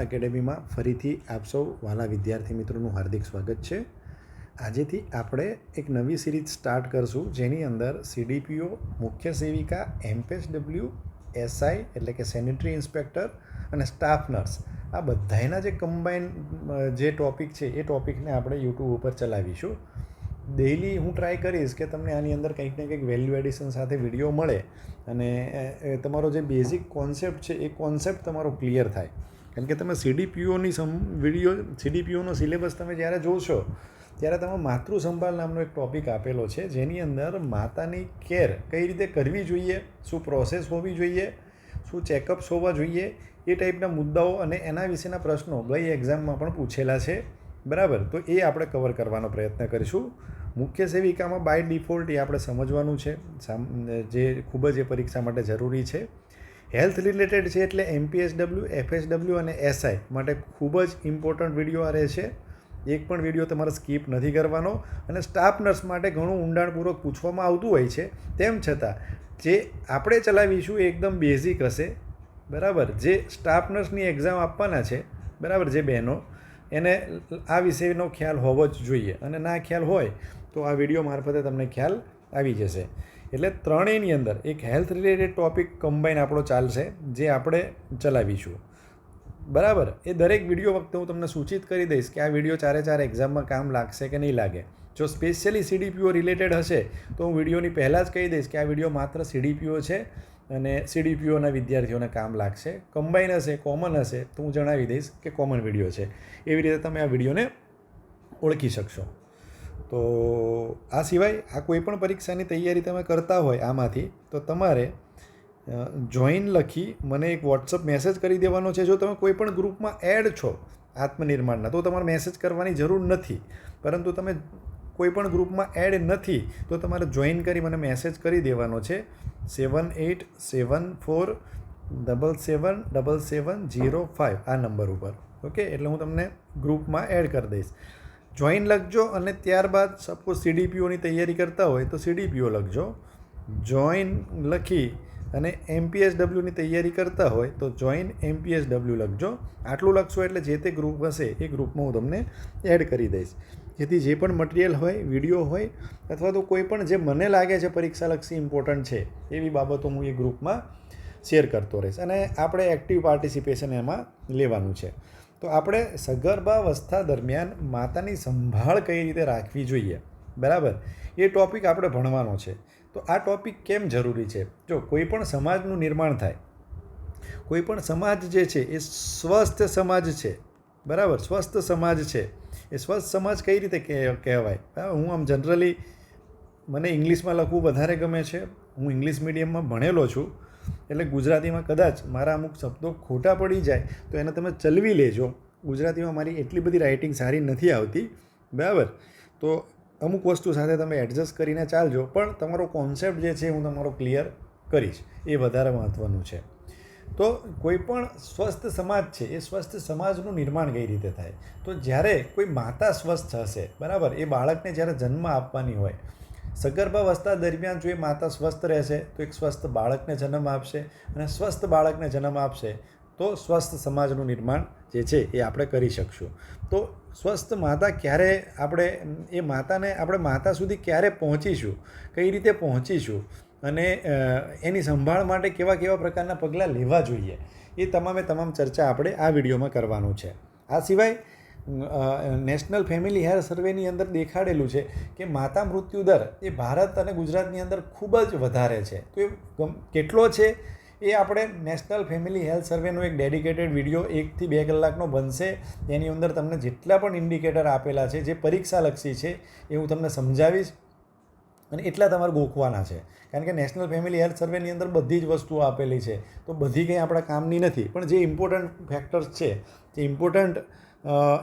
એકેડેમીમાં ફરીથી આપ સૌ વાલા વિદ્યાર્થી મિત્રોનું હાર્દિક સ્વાગત છે. આજેથી આપણે એક નવી સિરીઝ સ્ટાર્ટ કરશું. જેની અંદર સીડીપીઓ, મુખ્ય સેવિકા, એમપીએસડબલ્યુ, એસઆઈ એટલે કે સેનિટરી ઇન્સ્પેક્ટર અને સ્ટાફ નર્સ. આ બધાયના જે કમ્બાઈન જે ટોપિક છે, એ ટોપિકને આપણે યુટ્યુબ ઉપર ચલાવીશું. ડેઈલી હું ટ્રાય કરીશ કે તમને આની અંદર કંઈક ને કંઈક વેલ્યુ એડિશન સાથે વીડિયો મળે અને તમારો જે બેઝિક કોન્સેપ્ટ છે, એ કોન્સેપ્ટ તમારો ક્લિયર થાય. કેમ કે તમે સીડીપીઓની સમ વીડિયો સીડીપીઓનો સિલેબસ તમે જ્યારે જોશો, ત્યારે તમે માતૃ સંભાળ નામનો એક ટોપિક આપેલો છે, જેની અંદર માતાની કેર કઈ રીતે કરવી જોઈએ, શું પ્રોસેસ હોવી જોઈએ, શું ચેકઅપ્સ હોવા જોઈએ, એ ટાઈપના મુદ્દાઓ અને એના વિશેના પ્રશ્નો ગઈ એક્ઝામમાં પણ પૂછેલા છે. બરાબર? તો એ આપણે કવર કરવાનો પ્રયત્ન કરીશું. મુખ્ય સેવિકામાં બાય ડિફોલ્ટ એ આપણે સમજવાનું છે. જે ખૂબ જ એ પરીક્ષા માટે જરૂરી છે. હેલ્થ રિલેટેડ છે એટલે એમપીએસડબલ્યુ, એફએસડબલ્યુ અને એસઆઈ માટે ખૂબ જ ઇમ્પોર્ટન્ટ વીડિયો આ રહેશે એક પણ વીડિયો તમારે સ્કીપ નથી કરવાનો અને સ્ટાફ નર્સ માટે ઘણું ઊંડાણપૂર્વક પૂછવામાં આવતું હોય છે. તેમ છતાં, જે આપણે ચલાવીશું એકદમ બેઝિક હશે. બરાબર? જે સ્ટાફ નર્સની એક્ઝામ આપવાના છે, બરાબર? જે બહેનો, એને આ વિષયનો ખ્યાલ હોવો જ જોઈએ. અને ના ખ્યાલ હોય તો આ વીડિયો મારફતે તમને ખ્યાલ આવી જશે. એટલે ત્રણેયની અંદર એક હેલ્થ રિલેટેડ ટોપિક કમ્બાઈન આપણો ચાલશે, જે આપણે ચલાવીશું. બરાબર? એ દરેક વીડિયો વખતે હું તમને સૂચિત કરી દઈશ કે આ વીડિયો ચારે ચાર એક્ઝામમાં કામ લાગશે કે નહીં લાગે. જો સ્પેશિયલી સીડીપીઓ રિલેટેડ હશે, તો હું વિડીયોની પહેલાં જ કહી દઈશ કે આ વીડિયો માત્ર સીડીપીઓ છે અને સીડીપીઓના વિદ્યાર્થીઓને કામ લાગશે. કમ્બાઈન હશે કોમન હશે, તો હું જણાવી દઈશ કે કોમન વીડિયો છે. એવી રીતે તમે આ વિડીયોને ઓળખી શકશો. તો આ સિવાય આ કોઈ પણ પરીક્ષાની તૈયારી તમે કરતા હોય આમાંથી, તો તમારે જોઈન લખી મને એક વોટ્સઅપ મેસેજ કરી દેવાનો છે. જો તમે કોઈ પણ ગ્રુપમાં એડ છો આત્મનિર્માણના, તો તમારે મેસેજ કરવાની જરૂર નથી. પરંતુ તમે કોઈ પણ ગ્રુપમાં એડ નથી, તો તમારે જોઈન કરી મને મેસેજ કરી દેવાનો છે. Seven eight seven four double seven double seven zero five આ નંબર ઉપર. ઓકે એટલે હું તમને ગ્રુપમાં એડ કરી દઈશ. જોઈન લખજો અને ત્યારબાદ સપોઝ સીડીપીઓની તૈયારી કરતા હોય તો સીડીપીઓ લખજો. જોઈન લખી અને એમપીએસડબલ્યુની તૈયારી કરતા હોય તો જોઈન એમપીએસડબલ્યુ લખજો. આટલું લખશો એટલે જે તે ગ્રુપ હશે એ ગ્રુપમાં હું તમને એડ કરી દઈશ. જેથી જે પણ મટીરિયલ હોય વીડિયો હોય અથવા તો કોઈ પણ જે મને લાગે છે પરીક્ષાલક્ષી ઇમ્પોર્ટન્ટ છે, એવી બાબતો હું એ ગ્રુપમાં શેર કરતો રહીશ. અને આપણે એક્ટિવ પાર્ટિસિપેશન એમાં લેવાનું છે. તો આપણે સગર્ભાવસ્થા દરમિયાન માતાની સંભાળ કઈ રીતે રાખવી જોઈએ? બરાબર? એ ટોપિક આપણે ભણવાનો છે. તો આ ટોપિક કેમ જરૂરી છે? જો કોઈ પણ સમાજનું નિર્માણ થાય, કોઈ પણ સમાજ જે છે એ સ્વસ્થ સમાજ છે. બરાબર? સ્વસ્થ સમાજ છે. એ સ્વસ્થ સમાજ કઈ રીતે કહે- કહેવાય? બરાબર હું આમ જનરલી મને ઇંગ્લિશમાં લખવું વધારે ગમે છે. હું ઇંગ્લિશ મીડિયમમાં ભણેલો છું. એટલે ગુજરાતીમાં કદાચ મારા અમુક શબ્દો ખોટા પડી જાય, તો એને તમે ચલવી લેજો. ગુજરાતીમાં મારી એટલી બધી રાઇટિંગ સારી નથી આવતી. બરાબર? તો અમુક વસ્તુ સાથે તમે એડજસ્ટ કરીને ચાલજો, પણ તમારો કોન્સેપ્ટ જે છે હું તમારો ક્લિયર કરીશ. એ વધારે મહત્ત્વનું છે. તો કોઈ પણ સ્વસ્થ સમાજ છે, એ સ્વસ્થ સમાજનું નિર્માણ કઈ રીતે થાય? તો જ્યારે કોઈ માતા સ્વસ્થ હશે, બરાબર? એ બાળકને જ્યારે જન્મ આપવાની હોય સગર્ભાવસ્થા દરમિયાન જો એ માતા સ્વસ્થ રહેશે, તો એક સ્વસ્થ બાળકને જન્મ આપશે અને સ્વસ્થ બાળકને જન્મ આપશે, તો સ્વસ્થ સમાજનું નિર્માણ જે છે એ આપણે કરી શકશું. તો સ્વસ્થ માતા ક્યારે આપણે, એ માતાને આપણે માતા સુધી ક્યારે પહોંચીશું, કઈ રીતે પહોંચીશું અને એની સંભાળ માટે કેવા કેવા પ્રકારના પગલાં લેવા જોઈએ, એ તમામે તમામ ચર્ચા આપણે આ વિડીયોમાં કરવાનું છે. આ સિવાય નેશનલ ફેમિલી હેલ્થ સર્વેની અંદર દેખાડેલું છે કે માતા મૃત્યુ દર એ ભારત અને ગુજરાતની અંદર ખૂબ જ વધારે છે. તો એ કેટલો છે? એ આપણે નેશનલ ફેમિલી હેલ્થ સર્વેનો એક ડેડિકેટેડ વીડિયો એકથી બે કલાકનો બનશે. એની અંદર તમને જેટલા પણ ઇન્ડિકેટર આપેલા છે, જે પરીક્ષાલક્ષી છે, એ હું તમને સમજાવીશ અને એટલા તમારે ગોખવાના છે. કારણ કે નેશનલ ફેમિલી હેલ્થ સર્વેની અંદર બધી જ વસ્તુઓ આપેલી છે. તો બધી કંઈ આપણા કામની નથી. પણ જે ઇમ્પોર્ટન્ટ ફેક્ટર્સ છે, જે ઇમ્પોર્ટન્ટ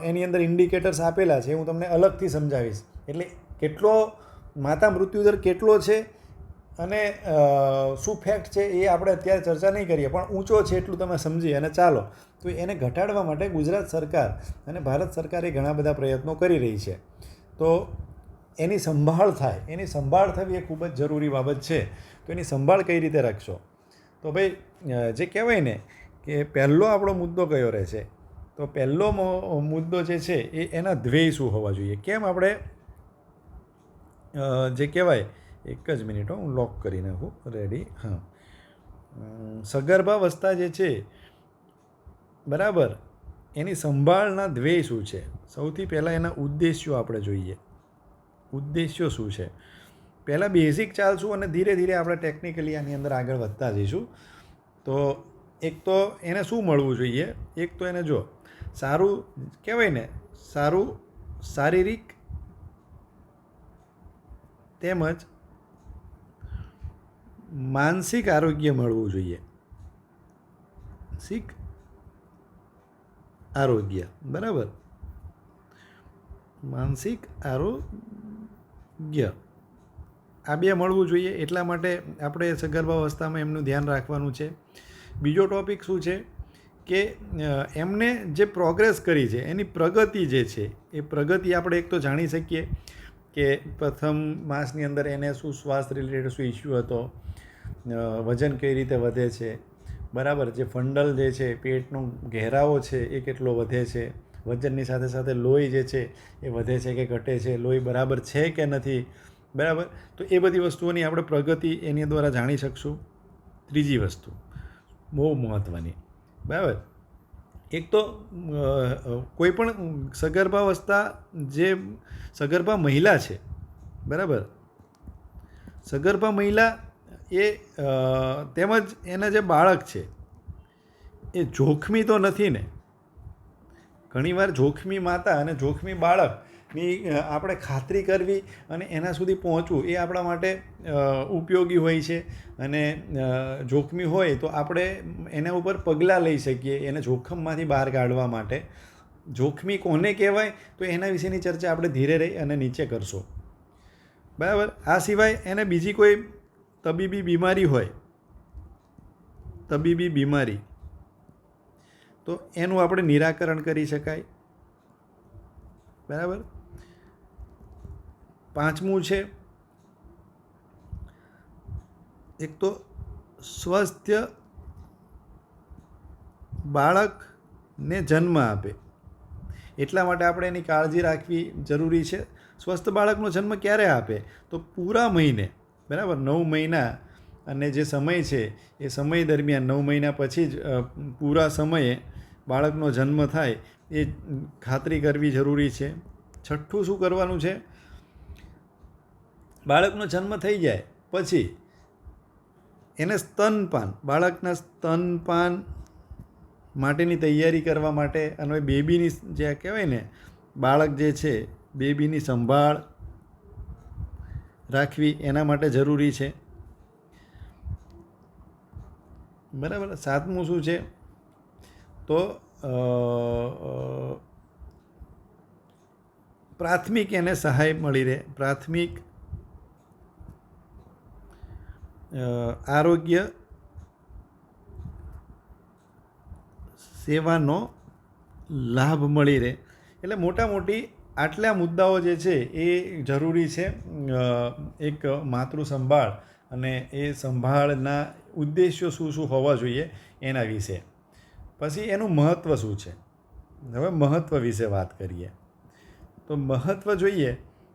એની અંદર ઇન્ડિકેટર્સ આપેલા છે, હું તમને અલગથી સમજાવીશ. એટલે કેટલો, માતા મૃત્યુદર કેટલો છે અને શું ફેક્ટ છે એ આપણે અત્યારે ચર્ચા નહીં કરીએ, પણ ઊંચો છે એટલું તમે સમજી અને ચાલો. તો એને ઘટાડવા માટે ગુજરાત સરકાર અને ભારત સરકારે ઘણા બધા પ્રયત્નો કરી રહી છે. તો એની સંભાળ થાય. એની સંભાળ થવી એ ખૂબ જ જરૂરી બાબત છે. તો એની સંભાળ કઈ રીતે રાખશો? તો ભાઈ જે કહેવાય ને કે પહેલો આપણો મુદ્દો કયો રહે છે? તો પહેલો મુદ્દો જે છે એ એના ધ્યેય શું હોવા જોઈએ? કેમ આપણે જે કહેવાય, એક જ મિનિટ હું લોક કરી નાખું. રેડી હા. સગર્ભાવસ્થા જે છે, બરાબર, એની સંભાળના ધ્યેય શું છે? સૌથી પહેલાં એના ઉદ્દેશ્યો આપણે જોઈએ. ઉદ્દેશ્યો શું છે? પહેલાં બેઝિક ચાલશું અને ધીરે ધીરે આપણે ટેકનિકલી આની અંદર આગળ વધતા જઈશું. તો એક તો એને શું મળવું જોઈએ? એક તો એને જો સારું કહેવાય ને, સારું શારીરિક તેમજ માનસિક આરોગ્ય મળવું જોઈએ. માનસિક આરોગ્ય, બરાબર? માનસિક આરોગ્ય, આ બે મળવું જોઈએ એટલા માટે આપણે સગર્ભાવસ્થામાં એમનું ધ્યાન રાખવાનું છે. બીજો ટોપિક શું છે? કે એમણે જે પ્રોગ્રેસ કરી છે, એની પ્રગતિ જે છે, એ પ્રગતિ આપણે એક તો જાણી શકીએ કે પ્રથમ માસની અંદર એને શું શ્વાસ રિલેટેડ શું ઇસ્યુ હતો વજન કઈ રીતે વધે છે, બરાબર, જે ફંડલ જે છે, પેટનો ઘેરાવો છે, એ કેટલો વધે છે, વજનની સાથે સાથે લોહી જે છે, એ વધે છે કે ઘટે છે, લોહી બરાબર છે કે નથી, બરાબર? તો એ બધી વસ્તુઓની આપણે પ્રગતિ એની દ્વારા જાણી શકશું. ત્રીજી વસ્તુ, બહુ મહત્ત્વની બરાબર. એક તો કોઈ પણ સગર્ભાવસ્થા જે સગર્ભા મહિલા છે, બરાબર. સગર્ભા મહિલા એ તેમજ એના જે બાળક છે, એ જોખમી તો નથી ને. ઘણીવાર જોખમી માતા અને જોખમી બાળકની અ, આપણે ખાતરી કરવી અને એના સુધી પહોંચવું એ આપણા માટે ઉપયોગી હોય છે. અને જોખમી હોય તો આપણે એના ઉપર પગલાં લઈ શકીએ એને જોખમમાંથી બહાર કાઢવા માટે. જોખમી કોને કહેવાય? તો એના વિશેની ચર્ચા આપણે ધીરે રહી અને નીચે કરશો. બરાબર? આ સિવાય એને બીજી કોઈ તબીબી બીમારી હોય તબીબી બીમારી તો એનું આપણે નિરાકરણ કરી શકાય. બરાબર? પાંચમું છે. એક તો સ્વસ્થ બાળકને જન્મ આપે. એટલા માટે આપણે એની કાળજી રાખવી જરૂરી છે. સ્વસ્થ બાળકનો જન્મ ક્યારે આપે? તો પૂરા મહિને, બરાબર? નવ મહિના. અને જે સમય છે, એ સમય દરમિયાન, નવ મહિના પછી જ પૂરા સમયે બાળકનો જન્મ થાય, એ ખાતરી કરવી જરૂરી છે. છઠ્ઠું શું કરવાનું છે? બાળકનો જન્મ થઈ જાય, પછી એને સ્તનપાન, બાળકના સ્તનપાન માટેની તૈયારી કરવા માટે અને બેબીની જે કહેવાય ને, બાળક જે છે, બેબીની સંભાળ રાખવી એના માટે જરૂરી છે. બરાબર? સાતમું શું છે? તો પ્રાથમિક એને સહાય મળી રહે. પ્રાથમિક આરોગ્ય સેવાનો લાભ મળી રહે. એટલે મોટા મોટી આટલા મુદ્દાઓ જે છે એ જરૂરી છે એક માતૃ સંભાળ અને એ સંભાળના ઉદ્દેશ્યો શું શું હોવા જોઈએ એના વિશે. પછી એનું મહત્ત્વ શું છે? હવે મહત્ત્વ વિશે વાત કરીએ. તો મહત્ત્વ જોઈએ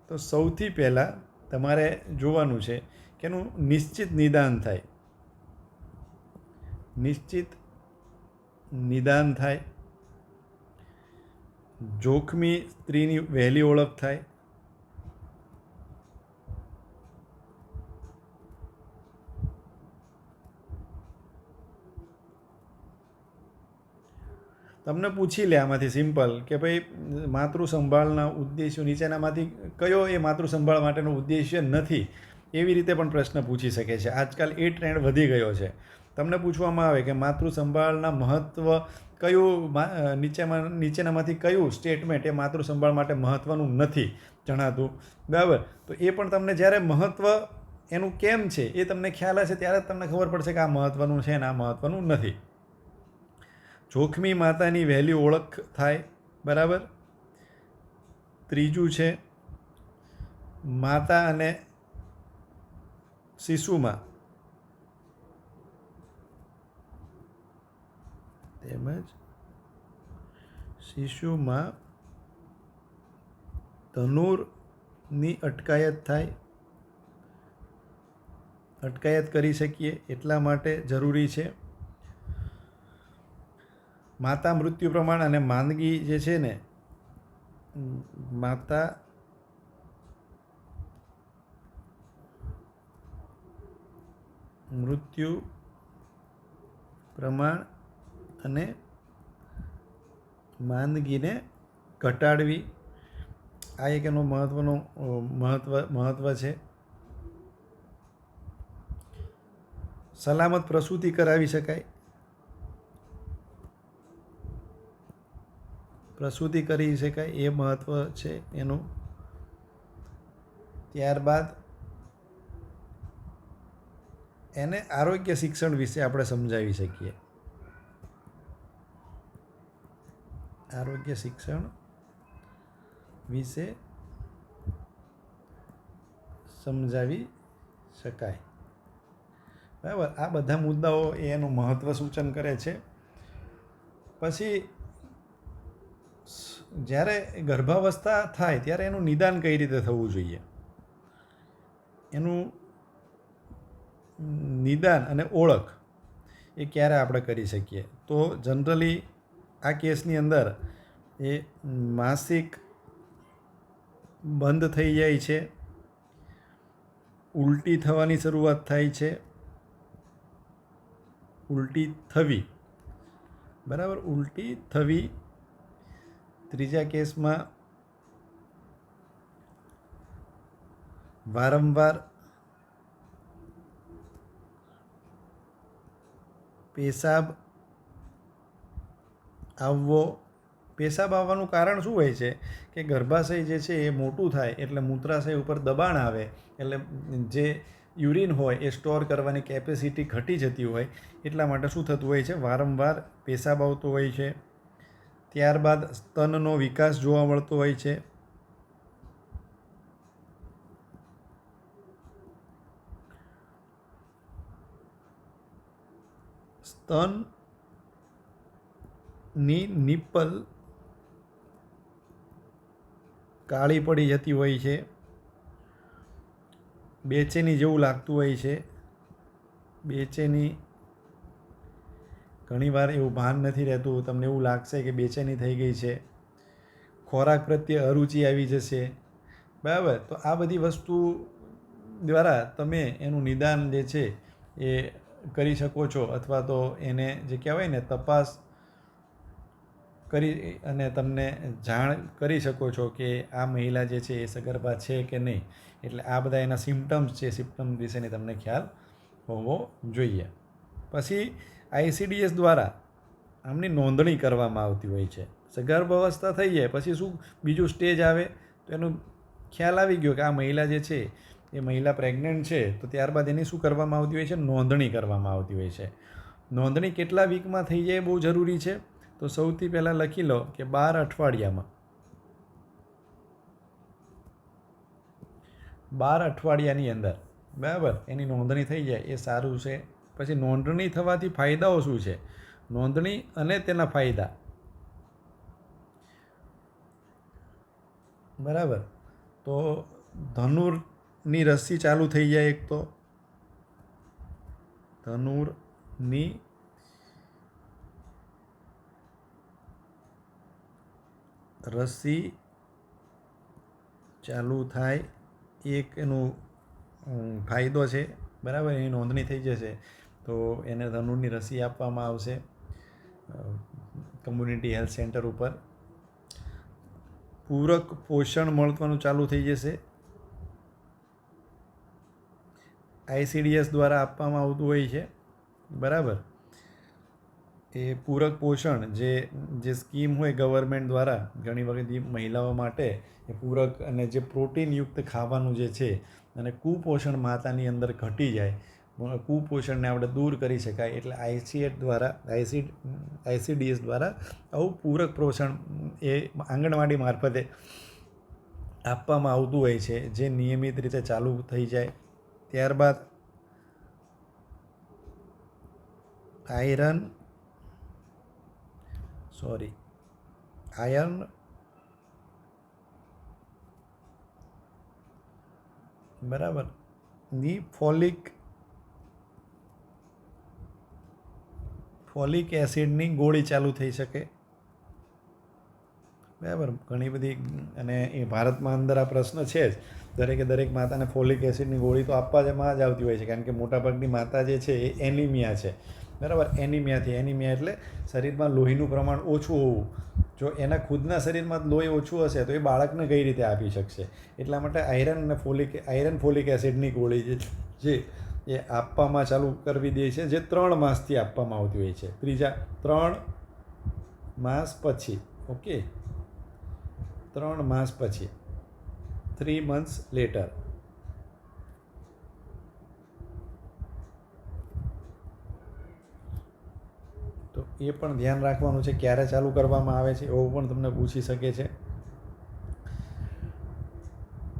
તો સૌથી પહેલાં તમારે જોવાનું છે કે એનું નિશ્ચિત નિદાન થાય નિશ્ચિત નિદાન થાય જોખમી સ્ત્રીની વહેલી ઓળખ થાય તમને પૂછી લે આમાંથી સિમ્પલ કે ભાઈ માતૃ સંભાળના ઉદ્દેશ્યો નીચેનામાંથી કયો એ માતૃ સંભાળ માટેનો ઉદ્દેશ્ય નથી? એવી રીતે પણ પ્રશ્ન પૂછી શકે છે. આજકાલ એ ટ્રેન્ડ વધી ગયો છે. તમને પૂછવામાં આવે કે માતૃ સંભાળના મહત્ત્વ કયું નીચેમાં, નીચેનામાંથી કયું સ્ટેટમેન્ટ એ માતૃ સંભાળ માટે મહત્ત્વનું નથી જણાતું? બરાબર? તો એ પણ તમને જ્યારે મહત્ત્વ એનું કેમ છે એ તમને ખ્યાલ હશે ત્યારે જ તમને ખબર પડશે કે આ મહત્ત્વનું છે અને આ મહત્ત્વનું નથી. જોખમી માતાની વહેલી ઓળખ થાય, બરાબર? ત્રીજું છે, માતા અને શિશુમાં તેમજ શિશુમાં ધનુરની અટકાયત થાય. અટકાયત કરી શકીએ એટલા માટે જરૂરી છે. માતા મૃત્યુ પ્રમાણ અને માંદગી જે છે ને, માતા મૃત્યુ પ્રમાણ અને માંદગીને ઘટાડવી. આ એક એનો મહત્ત્વનો મહત્ત્વ મહત્ત્વ છે. સલામત પ્રસૂતિ કરાવી શકાય. પ્રસૂતિ કરી શકાય એ મહત્ત્વ છે એનું. ત્યારબાદ એને આરોગ્ય શિક્ષણ વિશે આપણે સમજાવી શકીએ. આરોગ્ય શિક્ષણ વિશે સમજાવી શકાય. બરાબર? આ બધા મુદ્દાઓ એનું મહત્ત્વ સૂચન કરે છે. પછી જ્યારે ગર્ભાવસ્થા થાય ત્યારે એનું નિદાન કઈ રીતે થવું જોઈએ? એનું નિદાન અને ઓળખ એ ક્યારે આપણે કરી શકીએ? તો જનરલી આ કેસની અંદર એ માસિક બંધ થઈ જાય છે, ઉલટી થવાની શરૂઆત થાય છે, ઉલટી થવી, બરાબર? ઉલટી થવી ત્રીજા કેસમાં વારંવાર પેશાબ આવવો, પેશાબ આવવાનું કારણ શું હોય છે? કે ગર્ભાશય જે છે એ મોટું થાય એટલે મૂત્રાશય ઉપર દબાણ આવે એટલે જે યુરિન હોય એ સ્ટોર કરવાની કેપેસિટી ઘટી જતી હોય એટલા માટે શું થતું હોય છે? વારંવાર પેશાબ આવતો હોય છે. ત્યારબાદ સ્તનનો વિકાસ જોવા મળતો હોય છે. સ્તનની નિપ્પલ કાળી પડી જતી હોય છે. બેચેની જેવું લાગતું હોય છે. બેચેની ઘણીવાર એવું ભાન નથી રહેતું. તમને એવું લાગશે કે બેચેની થઈ ગઈ છે. ખોરાક પ્રત્યે અરુચિ આવી જશે. બરાબર. તો આ બધી વસ્તુ દ્વારા તમે એનું નિદાન જે છે એ કરી શકો છો અથવા તો એને જે કહેવાય ને તપાસ કરી અને તમને જાણ કરી શકો છો કે આ મહિલા જે છે એ સગર્ભા છે કે નહીં. એટલે આ બધા એના સિમ્ટમ્સ છે સિમ્ટમ વિશેની તમને ખ્યાલ હોવો જોઈએ. પછી આઈસીડીએસ દ્વારા આમની નોંધણી કરવામાં આવતી હોય છે. સગર્ભ અવસ્થા થઈ જાય, પછી શું બીજું સ્ટેજ આવે? તો એનો ખ્યાલ આવી ગયો કે આ મહિલા જે છે એ મહિલા પ્રેગ્નન્ટ છે, તો ત્યારબાદ એની શું કરવામાં આવતી હોય છે? નોંધણી કરવામાં આવતી હોય છે. નોંધણી કેટલા વીકમાં થઈ જાય બહુ જરૂરી છે? તો સૌથી પહેલાં લખી લો કે બાર અઠવાડિયામાં. બાર અઠવાડિયાની અંદર. બરાબર? એની નોંધણી થઈ જાય, એ સારું છે. પછી નોંધણી થવાથી ફાયદાઓ શું છે? નોંધણી અને તેના ફાયદા. બરાબર? તો ધનુરની રસી ચાલુ થઈ જાય એક તો. ધનુરની રસી ચાલુ થાય. એક એનું ફાયદો છે, બરાબર? એની નોંધણી થઈ જશે. તો એને ધનુરની રસી આપવામાં આવશે કમ્યુનિટી હેલ્થ સેન્ટર ઉપર. પૂરક પોષણ મળવાનું ચાલુ થઈ જશે. આઈસીડીએસ દ્વારા આપવામાં આવતું હોય છે. બરાબર? એ પૂરક પોષણ જે જે સ્કીમ હોય ગવર્મેન્ટ દ્વારા, ઘણી વખત મહિલાઓ માટે, એ પૂરક અને જે પ્રોટીનયુક્ત ખાવાનું જે છે, અને કુપોષણ માતાની અંદર ઘટી જાય. કુપોષણને આપણે દૂર કરી શકાય. એટલે આઈસીએટ દ્વારા આઈસી આઈસીડીએસ દ્વારા આવું પૂરક પોષણ એ આંગણવાડી મારફતે આપવામાં આવતું હોય છે, જે નિયમિત રીતે ચાલુ થઈ જાય. ત્યારબાદ આયરન સોરી આયર્ન, બરાબરની ફોલિક ફોલિક એસિડની ગોળી ચાલુ થઈ શકે. બરાબર, ઘણી બધી, અને એ ભારતમાં અંદર આ પ્રશ્ન છે જ. દરેકે દરેક માતાને ફોલિક એસિડની ગોળી તો આપવા જ માં જ આવતી હોય છે, કારણ કે મોટાભાગની માતા જે છે એ એનિમિયા છે. બરાબર? એનિમિયાથી એનિમિયા એટલે શરીરમાં લોહીનું પ્રમાણ ઓછું હોવું. જો એના ખુદના શરીરમાં લોહી ઓછું હશે તો એ બાળકને કઈ રીતે આપી શકશે? એટલા માટે આયરન અને ફોલિક, આયરન ફોલિક એસિડની ગોળી જે એ આપવામાં ચાલુ કરવી દે છે, જે ત્રણ માસથી આપવામાં આવતી હોય છે. ત્રીજા, ત્રણ માસ પછી. ઓકે? ત્રણ માસ પછી. થ્રી મંથ્સ લેટર તો એ પણ ધ્યાન રાખવાનું છે ક્યારે ચાલુ કરવામાં આવે છે એવું પણ તમને પૂછી શકે છે.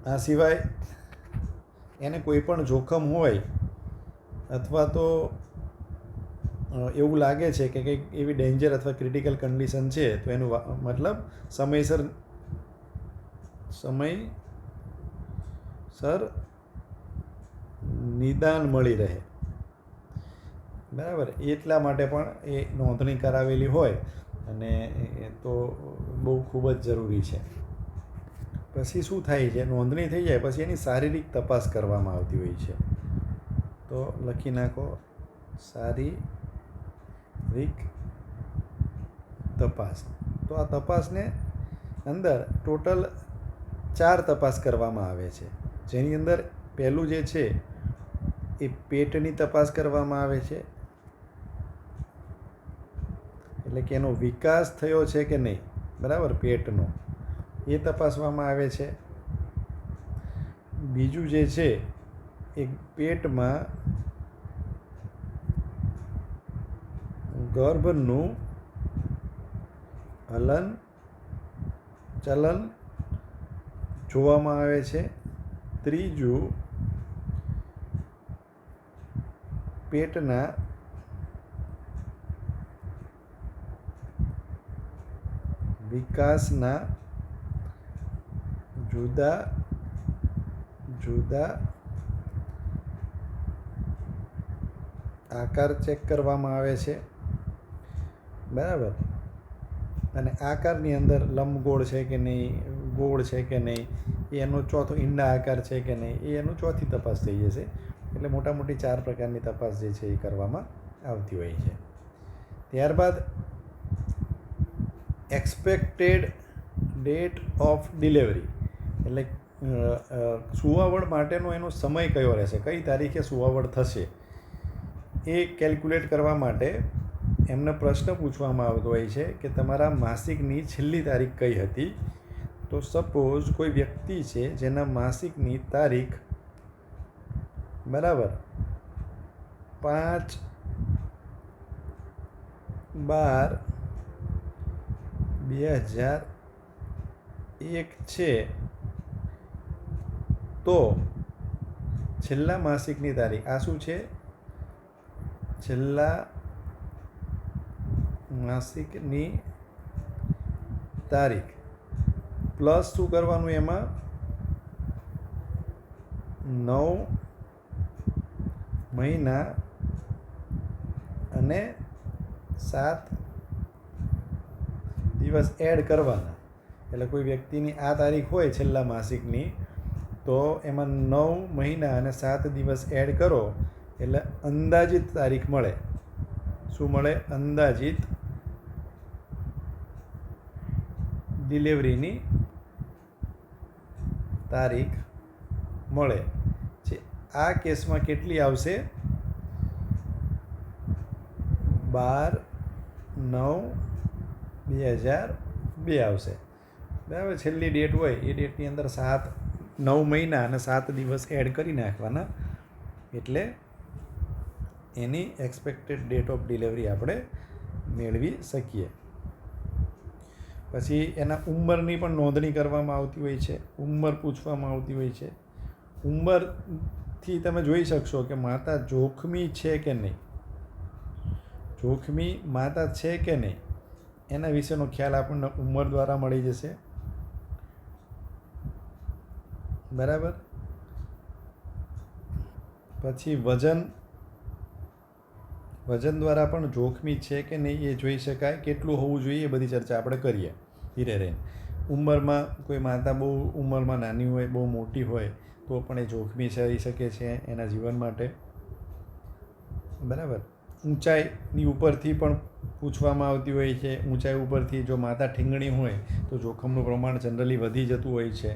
આ સિવાય એને કોઈ પણ જોખમ હોય અથવા તો એવું લાગે છે કે કંઈક એવી ડેન્જર અથવા ક્રિટિકલ કન્ડિશન છે, તો એનું મતલબ સમયસર, સમય સર, નિદાન મળી રહે. બરાબર? એટલા માટે પણ એ નોંધણી કરાવેલી હોય અને એ તો બહુ ખૂબ જ જરૂરી છે. પછી શું થાય છે? નોંધણી થઈ જાય, પછી એની શારીરિક તપાસ કરવામાં આવતી હોય છે. તો લખી નાખો, શારીરિક તપાસ. તો આ તપાસને અંદર ટોટલ ચાર તપાસ કરવામાં આવે છે. જેની અંદર પહેલું જે છે એ પેટની તપાસ કરવામાં આવે છે. એટલે કે એનો વિકાસ થયો છે કે નહીં? બરાબર? પેટનો. એ તપાસવામાં આવે છે. બીજું જે છે એ પેટમાં ગર્ભનું હલન ચલન જોવામાં આવે છે. ત્રીજું, પેટના વિકાસના જુદા જુદા આકાર ચેક કરવામાં આવે છે. બરાબર? અને આકારની અંદર લંબગોળ છે કે નહીં, ગોળ છે કે નહીં? એનો ચોથો ઈંડા આકાર છે કે નહીં, એ એનું ચોથી તપાસ થઈ જશે. એટલે મોટા મોટી ચાર પ્રકારની તપાસ જે છે એ કરવામાં આવતી હોય છે. ત્યારબાદ એક્સપેક્ટેડ ડેટ ઓફ ડિલિવરી એટલે સુવાવડ માટેનો એનો સમય કયો રહેશે? કઈ તારીખે સુવાવડ થશે? એ કેલ્ક્યુલેટ કરવા માટે એમને પ્રશ્ન પૂછવામાં આવતો હોય છે કે તમારા માસિકની છેલ્લી તારીખ કઈ હતી? તો સપોઝ કોઈ વ્યક્તિ છે જેના માસિકની તારીખ બરાબર પાંચ બાર બે હજાર એક છે, તો છેલ્લા માસિકની તારીખ આ શું છે? છેલ્લા માસિકની તારીખ. પ્લસ શું કરવાનું એમાં? નવ મહિના અને સાત દિવસ એડ કરવાના. એટલે કોઈ વ્યક્તિની આ તારીખ હોય છેલ્લા માસિકની, તો એમાં નવ મહિના અને સાત દિવસ એડ કરો, એટલે અંદાજિત તારીખ મળે. શું મળે? અંદાજિત ડિલિવરીની તારીખ મળે. છે આ કેસમાં કેટલી આવશે? બાર, નવ બે હજાર બે આવશે. બરાબર, છેલ્લી ડેટ હોય, એ ડેટની અંદર સાત, નવ મહિના અને સાત દિવસ એડ કરી નાખવાના. એટલે એની એક્સપેક્ટેડ ડેટ ઓફ ડિલિવરી આપણે મેળવી શકીએ. પછી એના ઉંમરની પણ નોંધણી કરવામાં આવતી હોય છે, ઉંમર પૂછવામાં આવતી હોય છે. ઉંમરથી તમે જોઈ શકશો કે માતા જોખમી છે કે નહીં? જોખમી માતા છે કે નહીં? એના વિશેનો ખ્યાલ આપણને ઉંમર દ્વારા મળી જશે. બરાબર? પછી વજન. વજન દ્વારા પણ જોખમી છે કે નહીં એ જોઈ શકાય? કેટલું હોવું જોઈએ એ બધી ચર્ચા આપણે કરીએ. ધીરે રહે ઉંમરમાં કોઈ માતા બહુ ઉંમરમાં નાની હોય, બહુ મોટી હોય, તો પણ એ જોખમી થઈ શકે છે એના જીવન માટે. બરાબર. ઊંચાઈની ઉપરથી પણ પૂછવામાં આવતી હોય છે, ઊંચાઈ ઉપરથી જો માતા ઠીંગણી હોય, તો જોખમનું પ્રમાણ જનરલી વધી જતું હોય છે.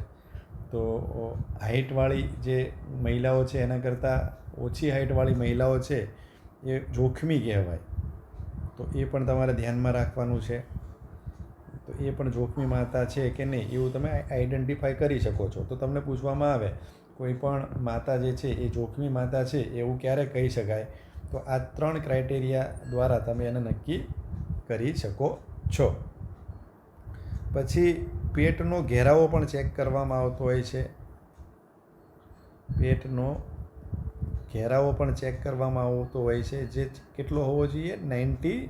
તો હાઇટવાળી જે મહિલાઓ છે, એના કરતાં ઓછી હાઇટવાળી મહિલાઓ છે, એ જોખમી કહેવાય. તો એ પણ તમારે ધ્યાનમાં રાખવાનું છે. તો એ પણ જોખમી માતા છે કે નહીં, એવું તમે આઈડેન્ટિફાઈ કરી શકો છો. તો તમને પૂછવામાં આવે, કોઈ પણ માતા જે છે એ જોખમી માતા છે એવું ક્યારે કહી શકાય? તો આ ત્રણ ક્રાઇટેરિયા દ્વારા તમે એને નક્કી કરી શકો છો. પછી પેટનો ઘેરાવો પણ ચેક કરવામાં આવતો હોય છે. પેટનો ઘેરાવો પણ ચેક કરવામાં આવતો હોય છે. જે કેટલો હોવો જોઈએ? નાઇન્ટી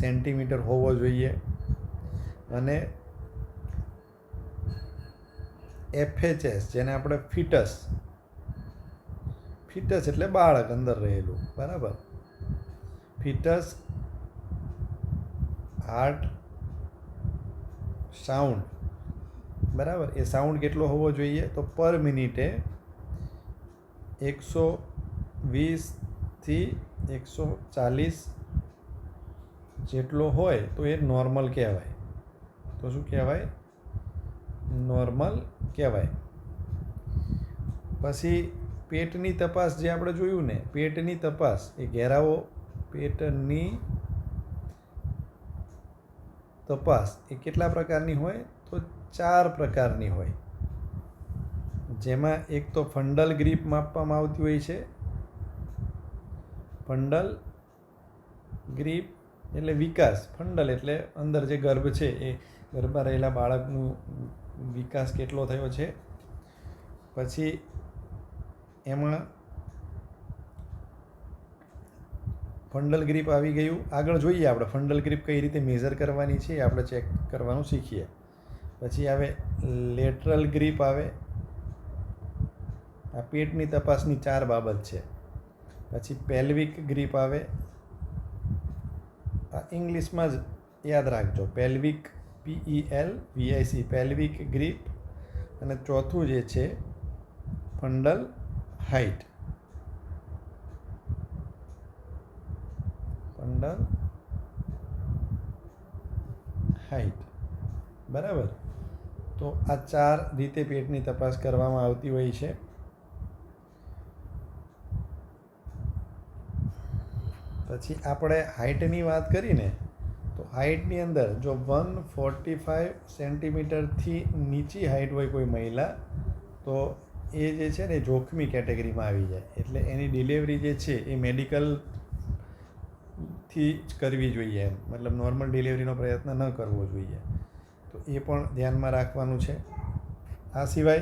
સેન્ટીમીટર હોવો જોઈએ. અને એફએચએસ જેને આપણે ફિટસ ફિટસ એટલે બાળક અંદર રહેલું, બરાબર? ફિટસ હાર્ટ સાઉન્ડ બરાબર? એ સાઉન્ડ કેટલો હોવો જોઈએ? તો પર મિનિટે એકસો વીસથી એકસો ચાલીસ જેટલો હોય તો એ નોર્મલ કહેવાય. તો શું કહેવાય? નોર્મલ કહેવાય. પછી પેટની તપાસ જે આપણે જોયું ને, પેટની તપાસ, એ ઘેરાવો, પેટની તપાસ, એ કેટલા પ્રકારની હોય? તો ચાર પ્રકારની હોય. જેમાં એક તો ફંડલ ગ્રીપ માપવામાં આવતી હોય છે. ફંડલ ગ્રીપ એટલે વિકાસ. ફંડલ એટલે અંદર જે ગર્ભ છે, એ ગર્ભમાં રહેલા બાળકનું વિકાસ કેટલો થયો છે? પછી એમાં ફંડલ ગ્રીપ આવી ગયું. આગળ જોઈએ આપણે ફંડલ ગ્રીપ કઈ રીતે મેઝર કરવાની છે આપણે ચેક કરવાનું શીખીએ. પછી આવે લેટરલ ગ્રીપ આવે. આ પેટની તપાસની ચાર બાબત છે. પછી પેલ્વિક ગ્રીપ આવે. આ ઇંગ્લિશમાં જ યાદ રાખજો. Pelvic P E L V I C pelvic grip અને ચોથું જે છે ફંડલ હાઇટ ફંડલ હાઇટ બરાબર? તો આ ચાર રીતે પેટની તપાસ કરવામાં આવતી હોય છે. પછી આપણે હાઇટની વાત કરીને તો હાઇટની અંદર જો વન ફોર્ટી ફાઇવ સેન્ટીમીટરથી નીચી હાઇટ હોય કોઈ મહિલા, તો એ જે છે ને જોખમી કેટેગરીમાં આવી જાય. એટલે એની ડિલિવરી જે છે એ મેડિકલથી જ કરવી જોઈએ એમ. મતલબ નોર્મલ ડિલિવરીનો પ્રયત્ન ન કરવો જોઈએ. તો એ પણ ધ્યાનમાં રાખવાનું છે. આ સિવાય